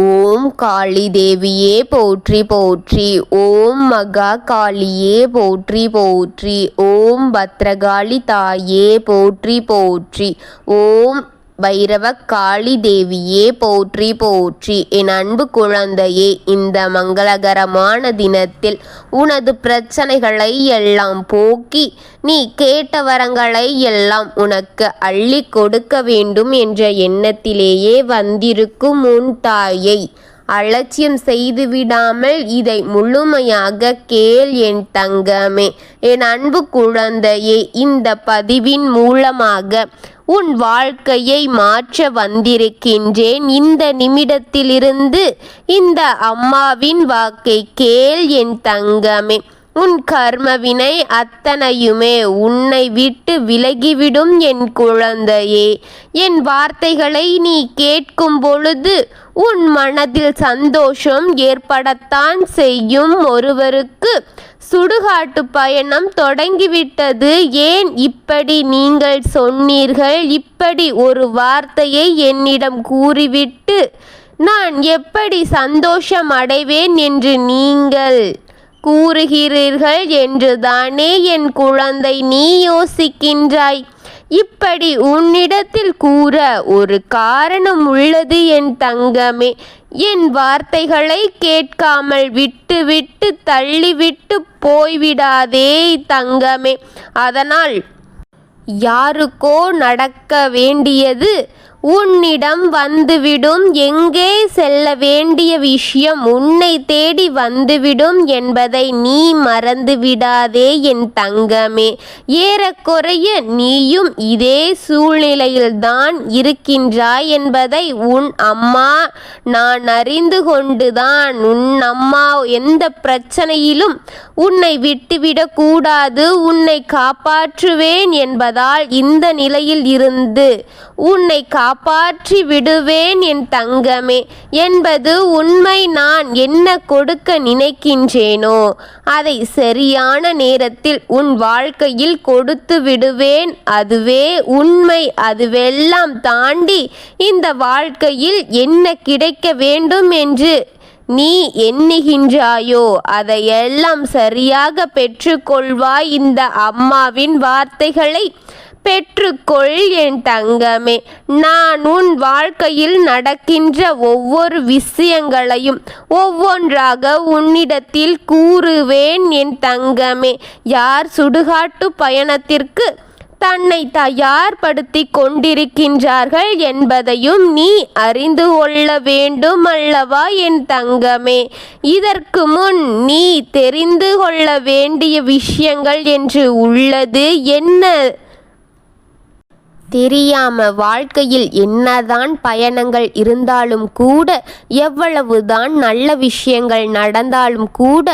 ஓம் காளி தேவியே போற்றி போற்றி ஓம் மகா காளியே போற்றி போற்றி ஓம் பத்ரகாளி தாயே போற்றி போற்றி ஓம் பைரவ காளி தேவியே போற்றி போற்றி. என் அன்பு குழந்தையே இந்த மங்களகரமான தினத்தில் உனது பிரச்சனைகளை எல்லாம் போக்கி நீ கேட்ட வரங்களை எல்லாம் உனக்கு அள்ளி கொடுக்க வேண்டும் என்ற எண்ணத்திலேயே வந்திருக்கும் உன் தாயை. அலட்சியம் செய்து விடாமல் இதை முழுமையாக கேள் என் தங்கமே. என் அன்பு குழந்தையே இந்த பதிவின் மூலமாக உன் வாழ்க்கையை மாற்ற வந்திருக்கின்றேன். இந்த நிமிடத்திலிருந்து இந்த அம்மாவின் வாக்கை கேள் என் தங்கமே. உன் கர்மவினை அத்தனையுமே உன்னை விட்டு விலகிவிடும் என் குழந்தையே. என் வார்த்தைகளை நீ கேட்கும் பொழுது உன் மனதில் சந்தோஷம் ஏற்படத்தான் செய்யும் ஒருவருக்கு சுடுகாட்டு பயணம் தொடங்கிவிட்டது. ஏன் இப்படி நீங்கள் சொன்னீர்கள்? இப்படி ஒரு வார்த்தையை என்னிடம் கூறிவிட்டு நான் எப்படி சந்தோஷம் அடைவேன் என்று நீங்கள் கூறுகிறீர்கள் என்றுதானே என் குழந்தை நீ யோசிக்கின்றாய். இப்படி உன்னிடத்தில் கூற ஒரு காரணம் உள்ளது என் தங்கமே. என் வார்த்தைகளை கேட்காமல் விட்டு விட்டு தள்ளிவிட்டு போய்விடாதே தங்கமே. அதனால் யாருக்கோ நடக்க வேண்டியது உன்னிடம் வந்துவிடும். எங்கே செல்ல வேண்டிய விஷயம் உன்னை தேடி வந்துவிடும் என்பதை நீ மறந்து விடாதே என் தங்கமே. ஏறக்குறைய நீயும் இதே சூழ்நிலையில்தான் இருக்கின்றாய் என்பதை உன் அம்மா நான் அறிந்து கொண்டுதான். உன் அம்மா எந்த பிரச்சனையிலும் உன்னை விட்டுவிடக்கூடாது உன்னை காப்பாற்றுவேன் என்பதால் இந்த நிலையில் இருந்து உன்னை கா காப்பாற்றி விடுவேன் என் தங்கமே என்பது உண்மை நான் என்ன கொடுக்க நினைக்கின்றேனோ அதை சரியான நேரத்தில் உன் வாழ்க்கையில் கொடுத்து விடுவேன். அதுவே உண்மை. அதுவெல்லாம் தாண்டி இந்த வாழ்க்கையில் என்ன கிடைக்க வேண்டும் என்று நீ எண்ணுகின்றாயோ அதையெல்லாம் சரியாக பெற்றுக்கொள்வாய். இந்த அம்மாவின் வார்த்தைகளை பெற்றுக்கொள் என் தங்கமே. நான் உன் வாழ்க்கையில் நடக்கின்ற ஒவ்வொரு விஷயங்களையும் ஒவ்வொன்றாக உன்னிடத்தில் கூறுவேன் என் தங்கமே. யார் சுடுகாட்டு பயணத்திற்கு தன்னை தயார்படுத்தி கொண்டிருக்கின்றார்கள் என்பதையும் நீ அறிந்து கொள்ள வேண்டும் அல்லவா என் தங்கமே. இதற்கு முன் நீ தெரிந்து கொள்ள வேண்டிய விஷயங்கள் என்று உள்ளது என்ன? தெரியாம வாழ்க்கையில் என்னதான் பயணங்கள் இருந்தாலும் கூட எவ்வளவுதான் நல்ல விஷயங்கள் நடந்தாலும் கூட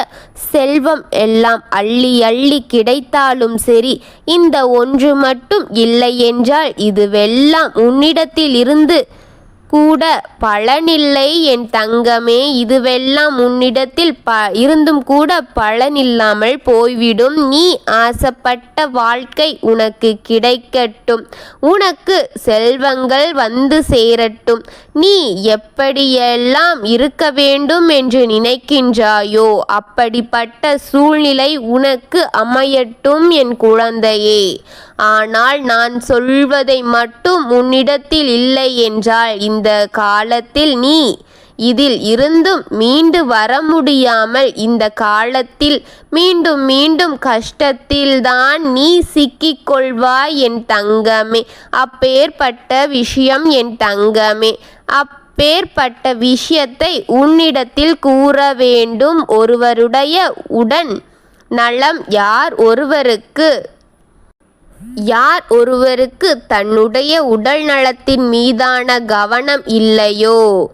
செல்வம் எல்லாம் அள்ளி அள்ளி கிடைத்தாலும் சரி இந்த ஒன்று மட்டும் இல்லை என்றால் இதுவெல்லாம் உன்னிடத்தில் இருந்து கூட பலனில்லை என் தங்கமே இதுவெல்லாம் உன்னிடத்தில் ப இருந்தும் கூட பலனில்லாமல் போய்விடும். நீ ஆசைப்பட்ட வாழ்க்கை உனக்கு கிடைக்கட்டும். உனக்கு செல்வங்கள் வந்து சேரட்டும். நீ எப்படியெல்லாம் இருக்க வேண்டும் என்று நினைக்கின்றாயோ அப்படிப்பட்ட சூழ்நிலை உனக்கு அமையட்டும் என் குழந்தையே. ஆனால் நான் சொல்வதை மட்டும் உன்னிடத்தில் இல்லை என்றால் இந்த காலத்தில் நீ இதில் இருந்தும் மீண்டு வர முடியாமல் இந்த காலத்தில் மீண்டும் மீண்டும் கஷ்டத்தில்தான் நீ சிக்கிக்கொள்வாய் என் தங்கமே. அப்பேற்பட்ட விஷயம் என் தங்கமே. அப்பேற்பட்ட விஷயத்தை உன்னிடத்தில் கூற வேண்டும். ஒருவருடைய உடன் நலம் யார் ஒருவருக்கு? யார் ஒருவருக்கு தன்னுடைய உடல் நலத்தின் மீதான கவனம் இல்லையோ?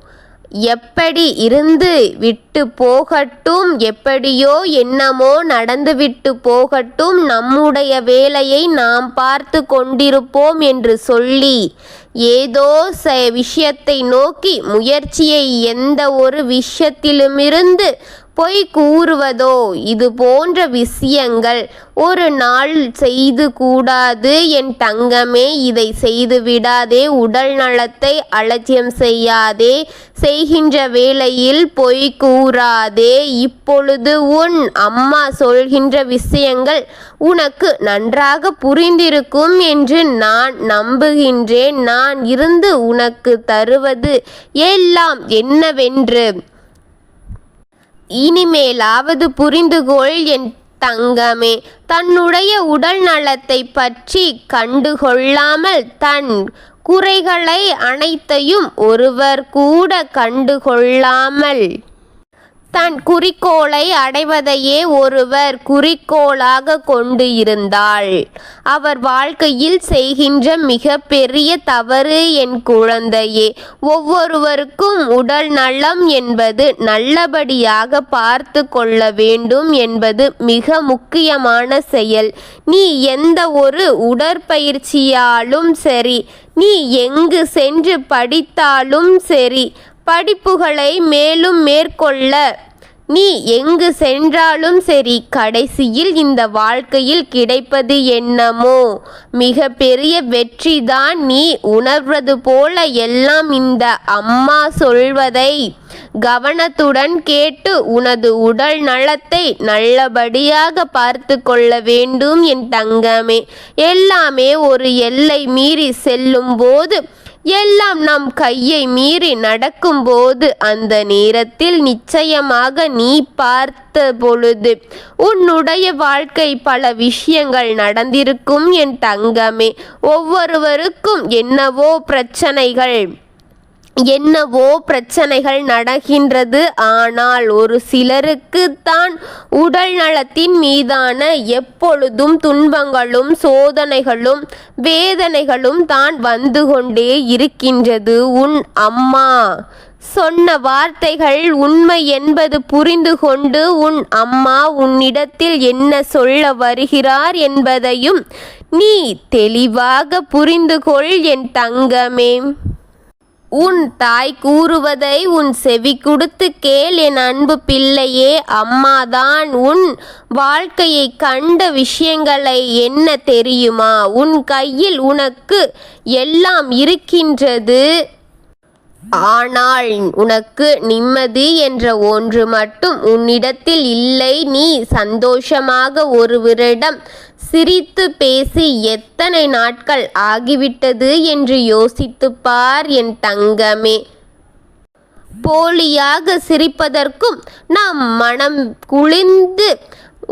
எப்படி இருந்து விட்டு போகட்டும்? எப்படியோ என்னமோ நடந்துவிட்டு போகட்டும். நம்முடைய வேலையை நாம் பார்த்து கொண்டிருப்போம் என்று சொல்லி ஏதோ ச விஷயத்தை நோக்கி முயற்சியை எந்த ஒரு விஷயத்திலுமிருந்து பொய் கூறுவதோ? இது போன்ற விஷயங்கள் ஒரு நாள் செய்து கூடாது. என் தங்கமே இதை செய்து விடாதே. உடல் நலத்தை அலட்சியம் செய்யாதே. செய்கின்ற வேளையில் பொய் கூறாதே. இப்பொழுது உன் அம்மா சொல்கின்ற விஷயங்கள் உனக்கு நன்றாக புரிந்திருக்கும் என்று நான் நம்புகின்றேன். நான் இருந்து உனக்கு தருவது எல்லாம் என்னவென்று? இனிமேலாவது புரிந்துகொள் என் தங்கமே. தன்னுடைய உடல் நலத்தை பற்றி கண்டுகொள்ளாமல் தன் குறைகளை அனைத்தையும் ஒருவர் கூட கண்டுகொள்ளாமல் தன் குறிக்கோளை அடைவதையே ஒருவர் குறிக்கோளாக கொண்டு இருந்தாள். அவர் வாழ்க்கையில் செய்கின்ற மிக பெரிய தவறு என் குழந்தையே ஒவ்வொருவருக்கும் உடல் நலம் என்பது நல்லபடியாக பார்த்து கொள்ள வேண்டும் என்பது மிக முக்கியமான செயல். நீ எந்த ஒரு உடற்பயிற்சியாலும் சரி நீ எங்கு சென்று படித்தாலும் சரி படிப்புகளை மேலும் மேற்கொள்ள. நீ எங்கு சென்றாலும் சரி கடைசியில் இந்த வாழ்க்கையில் கிடைப்பது என்னமோ? மிக பெரிய வெற்றிதான் நீ உணர்வது போல எல்லாம் இந்த அம்மா சொல்வதை. கவனத்துடன் கேட்டு உனது உடல் நலத்தை நல்லபடியாக பார்த்து கொள்ள வேண்டும் என் தங்கமே. எல்லாமே ஒரு எல்லை மீறி செல்லும் போது எல்லாம் நம் கையை மீறி நடக்கும்போது அந்த நேரத்தில் நிச்சயமாக நீ பார்த்த பொழுது உன்னுடைய வாழ்க்கை பல விஷயங்கள் நடந்திருக்கும் என் தங்கமே. ஒவ்வொருவருக்கும் என்னவோ பிரச்சனைகள். என்னவோ பிரச்சனைகள் நடக்கின்றது. ஆனால் ஒரு சிலருக்கு தான் உடல் நலத்தின் மீதான எப்பொழுதும் துன்பங்களும் சோதனைகளும் வேதனைகளும் தான் வந்து கொண்டே இருக்கின்றது. உன் அம்மா சொன்ன வார்த்தைகள் உண்மை என்பது புரிந்து கொண்டு உன் அம்மா உன்னிடத்தில் என்ன சொல்ல வருகிறார் என்பதையும் நீ தெளிவாக புரிந்து கொள் என் தங்கமே. உன் தாய் கூறுவதை உன் செவி கொடுத்து கேள் என் அன்பு பிள்ளையே அம்மாதான் உன் வாழ்க்கையை கண்ட விஷயங்களை என்ன தெரியுமா? உன் கையில் உனக்கு எல்லாம் இருக்கின்றது. ஆனால் உனக்கு நிம்மதி என்ற ஒன்று மட்டும் உன்னிடத்தில் இல்லை. நீ சந்தோஷமாக ஒருவரிடம் சிரித்து பேசி எத்தனை நாட்கள் ஆகிவிட்டது என்று யோசித்துப்பார் என் தங்கமே. போலியாக சிரிப்பதற்கும் நாம் மனம் குளிர்ந்து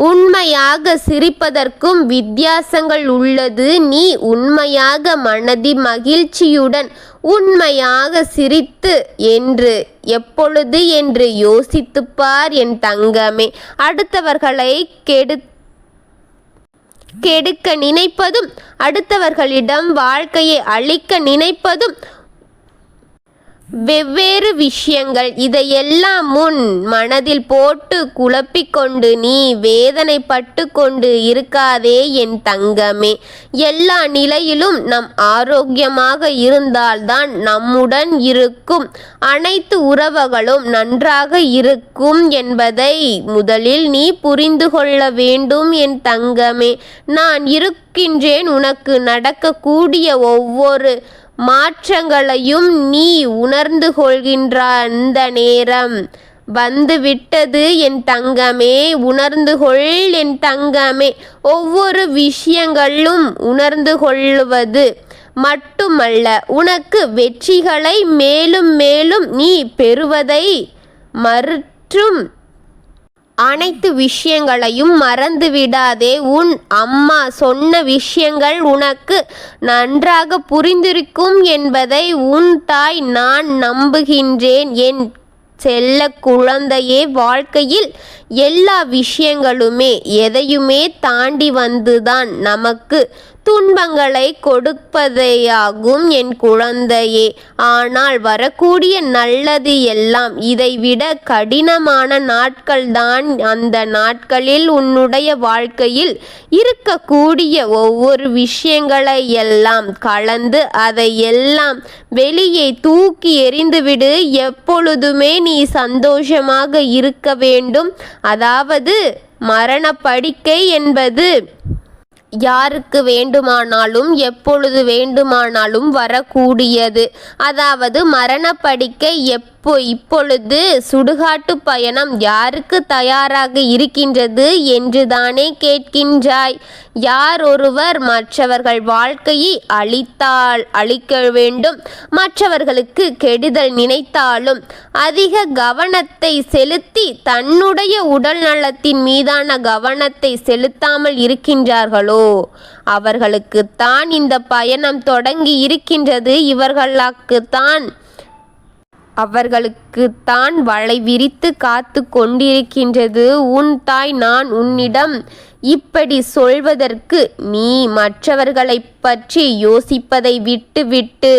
உண்மையாக சிரிப்பதற்கும் வித்தியாசங்கள் உள்ளது. நீ உண்மையாக மனதி மகிழ்ச்சியுடன் உண்மையாக சிரித்து என்று எப்பொழுது என்று யோசித்துப்பார் என் தங்கமே. அடுத்தவர்களை கெடு கெடுக்க நினைப்பதும் அடுத்தவர்களிடம் வாழ்க்கையை அழிக்க நினைப்பதும் வெவ்வேறு விஷயங்கள் இதையெல்லாம் முன் மனதில் போட்டு குழப்பிக்கொண்டு நீ வேதனைப்பட்டு கொண்டு இருக்காதே என் தங்கமே. எல்லா நிலையிலும் நம் ஆரோக்கியமாக இருந்தால்தான் நம்முடன் இருக்கும். அனைத்து உறவுகளும் நன்றாக இருக்கும் என்பதை முதலில் நீ புரிந்து கொள்ள வேண்டும் என் தங்கமே. நான் இருக்கின்றேன் உனக்கு நடக்கக்கூடிய ஒவ்வொரு மாற்றங்களையும் நீ உணர்ந்து கொள்கின்ற அந்த நேரம். வந்துவிட்டது என் தங்கமே உணர்ந்து கொள் என் தங்கமே. ஒவ்வொரு விஷயங்களும் உணர்ந்து கொள்வது மட்டுமல்ல உனக்கு வெற்றிகளை மேலும் மேலும் நீ பெறுவதை மறுற்றும் அனைத்து விஷயங்களையும் மறந்துவிடாதே. உன் அம்மா சொன்ன விஷயங்கள் உனக்கு நன்றாக புரிந்திருக்கும் என்பதை உன் தாய் நான் நம்புகின்றேன். என் செல்ல குழந்தையே வாழ்க்கையில் எல்லா விஷயங்களுமே எதையுமே தாண்டி வந்துதான் நமக்கு துன்பங்களை கொடுப்பதேயாகும் என் குழந்தையே. ஆனால் வரக்கூடிய நல்லது எல்லாம் இதைவிட கடினமான நாட்கள்தான். அந்த நாட்களில் உன்னுடைய வாழ்க்கையில் இருக்கக்கூடிய ஒவ்வொரு விஷயங்களை எல்லாம் கலந்து அதை எல்லாம் வெளியே தூக்கி எறிந்துவிடு. எப்பொழுதுமே நீ சந்தோஷமாக இருக்க வேண்டும். அதாவது மரண படுக்கை என்பது யாருக்கு வேண்டுமானாலும் எப்பொழுது வேண்டுமானாலும் வரக்கூடியது. அதாவது மரணப்படுக்கை எப்போ இப்பொழுது சுடுகாட்டு பயணம் யாருக்கு தயாராக இருக்கின்றது என்று தானே கேட்கின்றாய். யார் ஒருவர் மற்றவர்கள் வாழ்க்கையை அழித்தால் அழிக்க வேண்டும் மற்றவர்களுக்கு கெடுதல் நினைத்தாலும் அதிக கவனத்தை செலுத்தி தன்னுடைய உடல் நலத்தின் மீதான கவனத்தை செலுத்தாமல் இருக்கின்றார்களோ? அவர்களுக்குத்தான் இந்த பயணம் தொடங்கி இருக்கின்றது இவர்களுக்குத்தான் அவர்களுக்குத்தான் வலை விரித்து காத்து கொண்டிருக்கின்றது. உன் தாய் நான் உன்னிடம் இப்படி சொல்வதற்கு நீ மற்றவர்களைப் பற்றி யோசிப்பதை விட்டுவிட்டு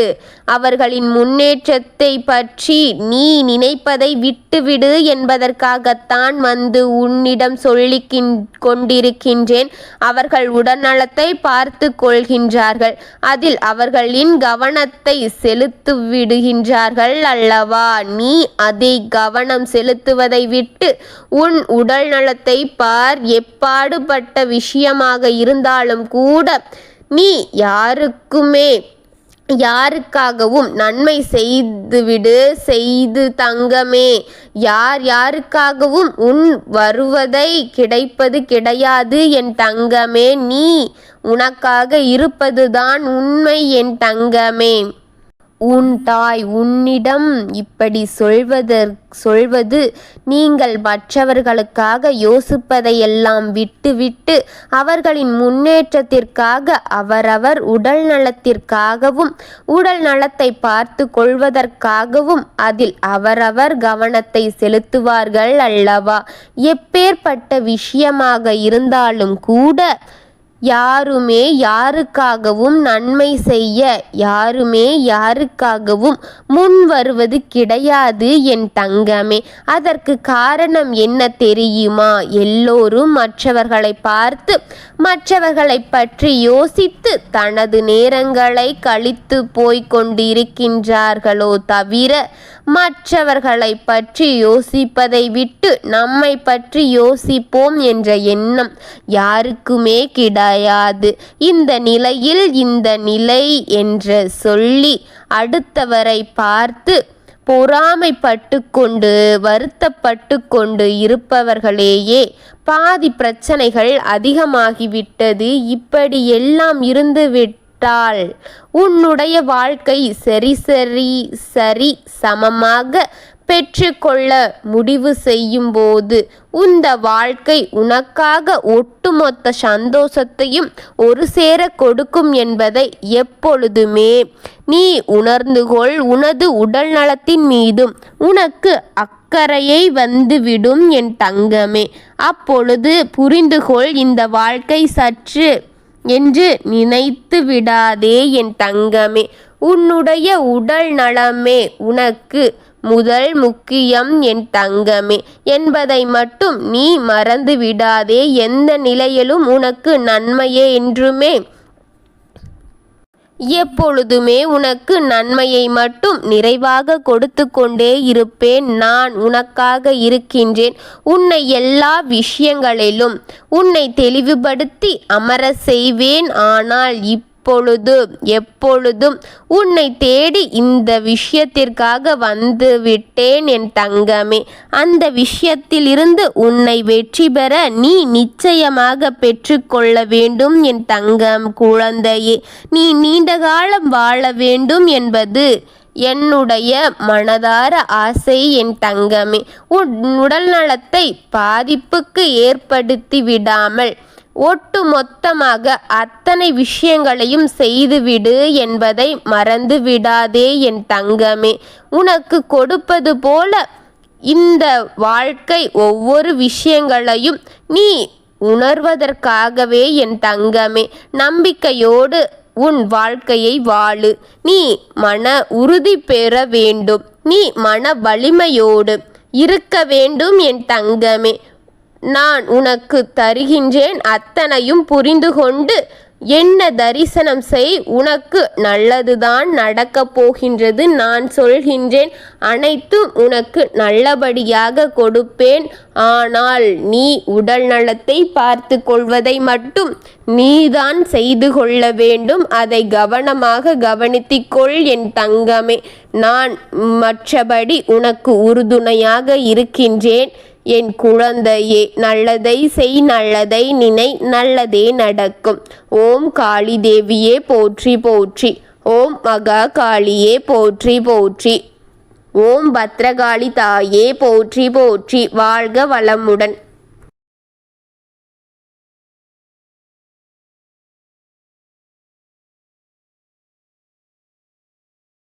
அவர்களின் முன்னேற்றத்தை பற்றி நீ நினைப்பதை விட்டுவிடு என்பதற்காகத்தான் வந்து உன்னிடம் சொல்லி கொண்டிருக்கின்றேன். அவர்கள் உடல்நலத்தை பார்த்து கொள்கின்றார்கள். அதில் அவர்களின் கவனத்தை செலுத்து விடுகின்றார்கள் அல்லவா? நீ அதை கவனம் செலுத்துவதை விட்டு உன் உடல் நலத்தை பார். எப்பாடுபட்ட விஷயமாக இருந்தாலும் கூட நீ யாருக்குமே யாருக்காகவும் நன்மை செய்துவிடு செய்து தங்கமே. யார் யாருக்காகவும் உன் வருவதை கிடைப்பது கிடையாது என் தங்கமே. நீ உனக்காக இருப்பதுதான் உண்மை என் தங்கமே. உன் தாய் உன்னிடம் இப்படி சொல்வதற் சொல்வது நீங்கள் மற்றவர்களுக்காக யோசிப்பதையெல்லாம் விட்டுவிட்டு அவர்களின் முன்னேற்றத்திற்காக அவரவர் உடல் நலத்திற்காகவும் உடல் நலத்தை பார்த்து கொள்வதற்காகவும் அதில் அவரவர் கவனத்தை செலுத்துவார்கள் அல்லவா? எப்பேற்பட்ட விஷயமாக இருந்தாலும் கூட யாருமே யாருக்காகவும் நன்மை செய்ய யாருமே யாருக்காகவும் முன் வருவது கிடையாது என் தங்கமே. அதற்கு காரணம் என்ன தெரியுமா? எல்லோரும் மற்றவர்களை பார்த்து மற்றவர்களை பற்றி யோசித்து தனது நேரங்களை கழித்து போய்க் கொண்டிருக்கின்றார்களோ தவிர மற்றவர்களை பற்றி யோசிப்பதை விட்டு நம்மை பற்றி யோசிப்போம் என்ற எண்ணம் யாருக்குமே கிடையாது. இந்த நிலையில் இந்த நிலை என்று சொல்லி அடுத்தவரை பார்த்து பொறாமைப்பட்டு கொண்டு வருத்தப்பட்டு கொண்டு இருப்பவர்களேயே பாதி பிரச்சனைகள் அதிகமாகிவிட்டது. இப்படி எல்லாம் இருந்துவிட்டு விட்டால் உன்னுடைய வாழ்க்கை சரி சரி சரி சமமாக பெற்றுக்கொள்ள முடிவு செய்யும்போது உந்த வாழ்க்கை உனக்காக ஒட்டுமொத்த சந்தோஷத்தையும் ஒரு சேர கொடுக்கும் என்பதை எப்பொழுதுமே நீ உணர்ந்துகொள் உனது உடல் நலத்தின் மீதும் உனக்கு அக்கறையை வந்துவிடும் என் தங்கமே. அப்பொழுது புரிந்துகொள் இந்த வாழ்க்கை சற்று என்று நினைத்து விடாதே என் தங்கமே. உன்னுடைய உடல் நலமே உனக்கு முதல் முக்கியம் என் தங்கமே. என்பதை மட்டும் நீ மறந்து விடாதே. எந்த நிலையிலும் உனக்கு நன்மையே என்றுமே எப்பொழுதுமே உனக்கு நன்மையை மட்டும் நிறைவாக கொடுத்து கொண்டே இருப்பேன். நான் உனக்காக இருக்கின்றேன். உன்னை எல்லா விஷயங்களிலும் உன்னை தெளிவுபடுத்தி அமர செய்வேன். ஆனால் இப் இப்பொழுது எப்பொழுதும் உன்னை தேடி இந்த விஷயத்திற்காக வந்து விட்டேன் என் தங்கமே. அந்த விஷயத்தில் இருந்து உன்னை வெற்றி பெற நீ நிச்சயமாக பெற்றுக்கொள்ள வேண்டும் என் தங்கம் குழந்தையே. நீ நீண்ட காலம் வாழ வேண்டும் என்பது என்னுடைய மனதார ஆசை என் தங்கமே. உன் உடல் நலத்தை பாதிப்புக்கு ஏற்படுத்தி விடாமல் ஒட்டு மொத்தமாக அத்தனை விஷயங்களையும் செய்துவிடு என்பதை மறந்து விடாதே என் தங்கமே. உனக்கு கொடுப்பது போல இந்த வாழ்க்கை ஒவ்வொரு விஷயங்களையும் நீ உணர்வதற்காகவே என் தங்கமே. நம்பிக்கையோடு உன் வாழ்க்கையை வாழு. நீ மன உறுதி பெற வேண்டும். நீ மன வலிமையோடு இருக்க வேண்டும் என் தங்கமே. நான் உனக்கு தருகின்றேன் அத்தனையும் புரிந்து கொண்டு என்ன தரிசனம் செய் உனக்கு நல்லதுதான் நடக்கப் போகின்றது நான் சொல்கின்றேன் அனைத்தும் உனக்கு நல்லபடியாக கொடுப்பேன். ஆனால் நீ உடல் நலத்தை பார்த்து கொள்வதை மட்டும் நீதான் செய்து கொள்ள வேண்டும். அதை கவனமாக கவனித்துக்கொள் என் தங்கமே. நான் மற்றபடி உனக்கு உறுதுணையாக இருக்கின்றேன். என் குழந்தையே நல்லதை செய் நல்லதை நினை நல்லதே நடக்கும். ஓம் காளி தேவியே போற்றி போற்றி. ஓம் மகா காளியே போற்றி போற்றி. ஓம் பத்ரகாளி தாயே போற்றி போற்றி. வாழ்க வளமுடன்.